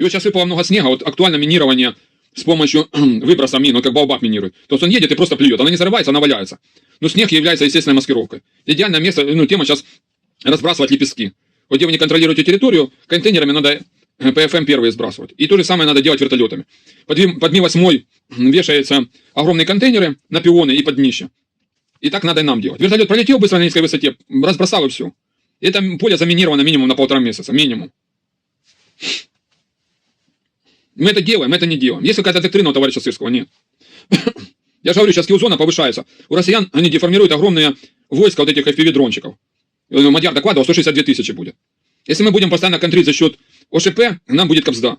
И вот сейчас выпало много снега, вот актуально минирование с помощью выброса мин, вот как Баобаб минирует. То есть он едет и просто плюет, она не зарывается, она валяется. Но снег является естественной маскировкой. Идеальное место, ну, тема сейчас разбрасывать лепестки. Вот где вы не контролируете территорию, контейнерами надо ПФМ первые сбрасывать. И то же самое надо делать вертолетами. Под, под Ми-8 вешаются огромные контейнеры на пионы и под днище. И так надо и нам делать. Вертолет пролетел быстро на низкой высоте, разбросал и все. Это поле заминировано минимум на полтора месяца. Минимум. Мы это делаем, мы это не делаем. Есть какая-то доктрина у товарища Сырского? Нет. Я же говорю, сейчас килзона повышается. У россиян они деформируют огромные войска вот этих FPV-дрончиков. Э, Мадьяр докладывал, 162 тысячи будет. Если мы будем постоянно контрить за счет ОШП, нам будет капзда.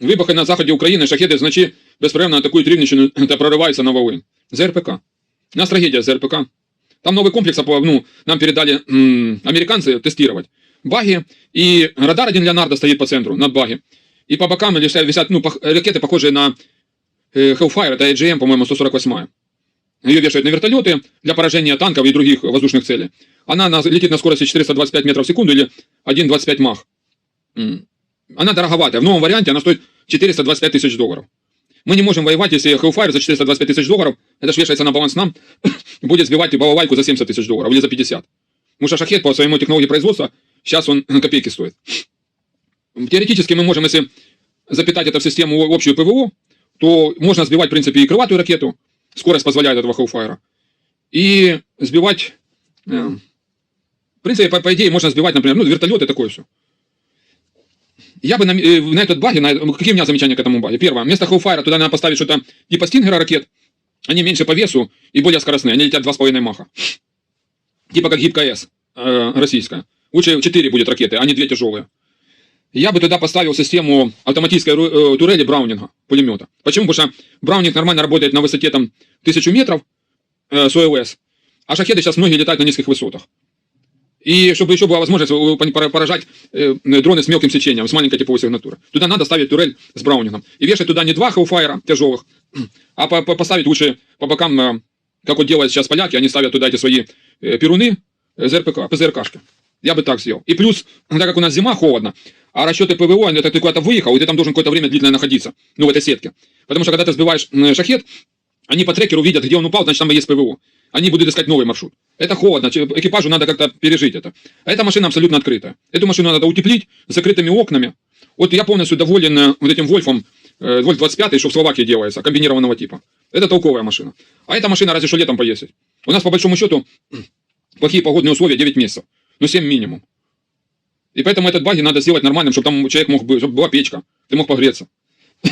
Вибухи на заході України, шахеди вночі безперервно атакують Рівненщину та прориваються на Волинь. ЗРПК. У нас трагедия с ЗРПК. Там новый комплекс ну, нам передали м, американцы тестировать. Баги и радар один Леонардо стоит по центру, над баги. И по бокам висят, ну, ракеты, похожие на Hellfire, это AGM, по-моему, 148. Ее вешают на вертолеты для поражения танков и других воздушных целей. Она на- летит на скорости 425 метров в секунду или 1,25 мах. Она дороговатая. В новом варианте она стоит 425 тысяч долларов. Мы не можем воевать, если Hellfire за 425 тысяч долларов, это ж вешается на баланс нам, будет сбивать балалайку за 70 тысяч долларов или за 50. Потому что шахет по своему технологии производства, сейчас он копейки стоит. Теоретически мы можем, если запитать это в систему общую ПВО, то можно сбивать, в принципе, и крылатую ракету, скорость позволяет этого Hellfire, и сбивать, э, в принципе, по, по идее, можно сбивать, например, ну, вертолеты, такое все. Я бы на, э, на этот баге, на, какие у меня замечания к этому баге? Первое, вместо Hellfire туда надо поставить что-то типа Стингера ракет, они меньше по весу и более скоростные, они летят 2,5 маха. Типа как гибкая С э, российская. Лучше 4 будет ракеты, а не 2 тяжелые. Я бы туда поставил систему автоматической э, турели Браунинга, пулемета. Почему? Потому что Браунинг нормально работает на высоте там 1000 метров э, с ОЛС, а шахеды сейчас многие летают на низких высотах. И чтобы еще была возможность э, поражать э, дроны с мелким сечением, с маленькой типовой сигнатуры. Туда надо ставить турель с Браунингом. И вешать туда не два Hellfire тяжелых, а по- по- поставить лучше по бокам, э, как вот делают сейчас поляки, они ставят туда эти свои э, перуны, э, ЗРПК, ПЗРКшки. Я бы так сделал. И плюс, так как у нас зима, холодно, а расчеты ПВО, это ты куда-то выехал, и ты там должен какое-то время длительно находиться, ну, в этой сетке. Потому что когда ты сбиваешь шахет, они по трекеру видят, где он упал, значит, там есть ПВО. Они будут искать новый маршрут. Это холодно, экипажу надо как-то пережить это. А эта машина абсолютно открытая. Эту машину надо утеплить закрытыми окнами. Вот я полностью доволен э, вот этим Вольфом, э, Вольф 25, что в Словакии делается, комбинированного типа. Это толковая машина. А эта машина разве что летом поездить. У нас, по большому счету, плохие погодные условия 9 месяцев. Ну, 7 минимум. И поэтому этот баги надо сделать нормальным, чтобы там человек мог бы, чтобы была печка, ты мог погреться.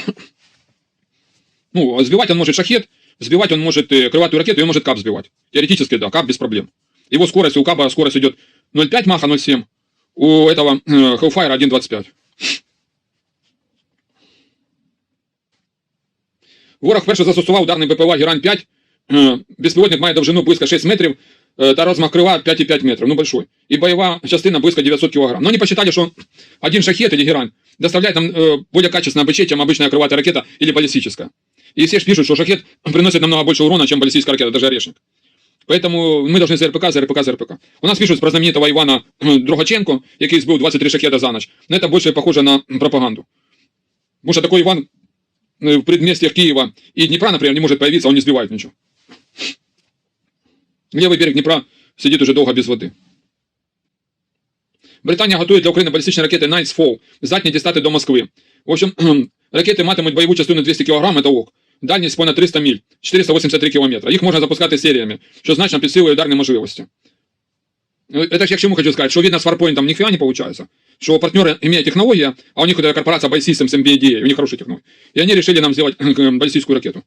Ну, а сбивать он может шахет, сбивать он может э, крылатую ракету, и он может кап сбивать. Теоретически, да, кап без проблем. Его скорость, у каба скорость идет 0,5 маха, 0,7. У этого э, Hellfire 1,25. Ворог вперше застосував ударний БПЛА Герань-5. Е, Безпілотник має довжину близько 6 метрів е, та розмах крила 5,5 метров, ну большой. И боевая частина близко 900 килограмм. Но они посчитали, что один шахет или герань доставляет нам э, более качественное БЧ, чем обычная крылатая ракета или баллистическая. И все ж пишут, что шахет приносит намного больше урона, чем баллистическая ракета, даже орешник. Поэтому мы должны ЗРПК, ЗРПК, ЗРПК. У нас пишут про знаменитого Ивана э, Дрогаченко, який збив 23 шахета за ночь. Но это больше похоже на пропаганду. Потому что такой Иван э, в предместьях Киева и Днепра, например, не может появиться, он не сбивает ничего. Левый берег Днепра сидит уже долго без води. Британія готує для України балістичні ракети Nights Fall, здатні дістати до Москви. В общем, ракети матимуть бойову частину 200 кг, це ок. Дальність понад 300 миль, 483 км. Їх можна запускати серіями, що значно підсилує ударні можливості. Ну, Это ж я к чему хочу сказать, что видно с Farpoint нифига не получается. Что партнеры имеют технология, а у них вот эта корпорация Buy Systems MBA, у них хорошая технология. И они решили нам сделать баллистическую ракету.